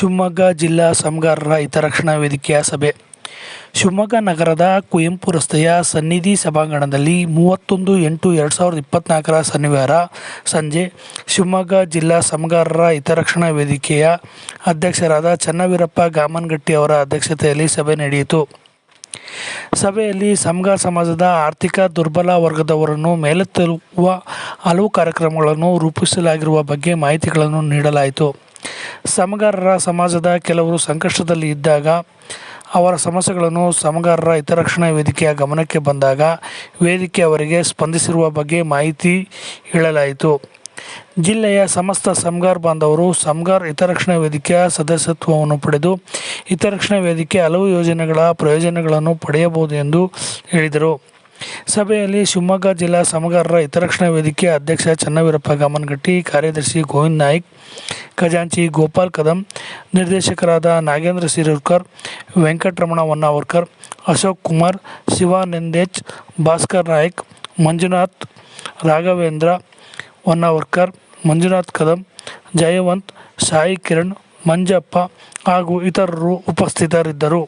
ಶಿವಮೊಗ್ಗ ಜಿಲ್ಲಾ ಸಮಗಾರರ ಹಿತರಕ್ಷಣಾ ವೇದಿಕೆಯ ಸಭೆ. ಶಿವಮೊಗ್ಗ ನಗರದ ಕುವೆಂಪು ರಸ್ತೆಯ ಸನ್ನಿಧಿ ಸಭಾಂಗಣದಲ್ಲಿ ಮೂವತ್ತೊಂದು ಎಂಟು ಎರಡು ಸಾವಿರದ ಇಪ್ಪತ್ತ್ನಾಲ್ಕರ ಶನಿವಾರ ಸಂಜೆ ಶಿವಮೊಗ್ಗ ಜಿಲ್ಲಾ ಸಮಗಾರರ ಹಿತರಕ್ಷಣಾ ವೇದಿಕೆಯ ಅಧ್ಯಕ್ಷರಾದ ಚನ್ನವೀರಪ್ಪ ಗಾಮನ್ಗಟ್ಟಿ ಅವರ ಅಧ್ಯಕ್ಷತೆಯಲ್ಲಿ ಸಭೆ ನಡೆಯಿತು. ಸಭೆಯಲ್ಲಿ ಸಮಗಾರ ಸಮಾಜದ ಆರ್ಥಿಕ ದುರ್ಬಲ ವರ್ಗದವರನ್ನು ಮೇಲೆತ್ತುವ ಹಲವು ಕಾರ್ಯಕ್ರಮಗಳನ್ನು ರೂಪಿಸಲಾಗಿರುವ ಬಗ್ಗೆ ಮಾಹಿತಿಗಳನ್ನು ನೀಡಲಾಯಿತು. ಸಮಗಾರರ ಸಮಾಜದ ಕೆಲವರು ಸಂಕಷ್ಟದಲ್ಲಿ ಇದ್ದಾಗ, ಅವರ ಸಮಸ್ಯೆಗಳನ್ನು ಸಮಗಾರರ ಹಿತರಕ್ಷಣಾ ವೇದಿಕೆಯ ಗಮನಕ್ಕೆ ಬಂದಾಗ ವೇದಿಕೆ ಅವರಿಗೆ ಸ್ಪಂದಿಸಿರುವ ಬಗ್ಗೆ ಮಾಹಿತಿ ಹೇಳಲಾಯಿತು. ಜಿಲ್ಲೆಯ ಸಮಸ್ತ ಸಮಗಾರ್ ಬಾಂಧವರು ಸಮಗಾರ್ ಹಿತರಕ್ಷಣಾ ವೇದಿಕೆಯ ಸದಸ್ಯತ್ವವನ್ನು ಪಡೆದು, ಹಿತರಕ್ಷಣಾ ವೇದಿಕೆ ಹಲವು ಯೋಜನೆಗಳ ಪ್ರಯೋಜನಗಳನ್ನು ಪಡೆಯಬಹುದು ಎಂದು ಹೇಳಿದರು. ಸಭೆಯಲ್ಲಿ ಶಿವಮೊಗ್ಗ ಜಿಲ್ಲಾ ಸಮಗಾರರ ಹಿತರಕ್ಷಣಾ ವೇದಿಕೆ ಅಧ್ಯಕ್ಷ ಚನ್ನವೀರಪ್ಪ ಗಮನಗಟ್ಟಿ, ಕಾರ್ಯದರ್ಶಿ ಗೋವಿಂದ್ ನಾಯ್ಕ್, ಖಜಾಂಚಿ ಗೋಪಾಲ್ ಕದಂ, ನಿರ್ದೇಶಕರಾದ ನಾಗೇಂದ್ರ ಸಿರೂರ್ಕರ್ ವೆಂಕಟರಮಣ ಹೊನ್ನಾವರ್ಕರ್, ಅಶೋಕ್ ಕುಮಾರ್ ಶಿವಾನಂದೇಚ್ ಭಾಸ್ಕರ್ ನಾಯ್ಕ್, ಮಂಜುನಾಥ್ ರಾಘವೇಂದ್ರ ಹೊನ್ನಾವರ್ಕರ್, ಮಂಜುನಾಥ್ ಕದಂ, ಜಯವಂತ್, ಸಾಯಿ ಕಿರಣ್, ಮಂಜಪ್ಪ ಹಾಗೂ ಇತರರು ಉಪಸ್ಥಿತರಿದ್ದರು.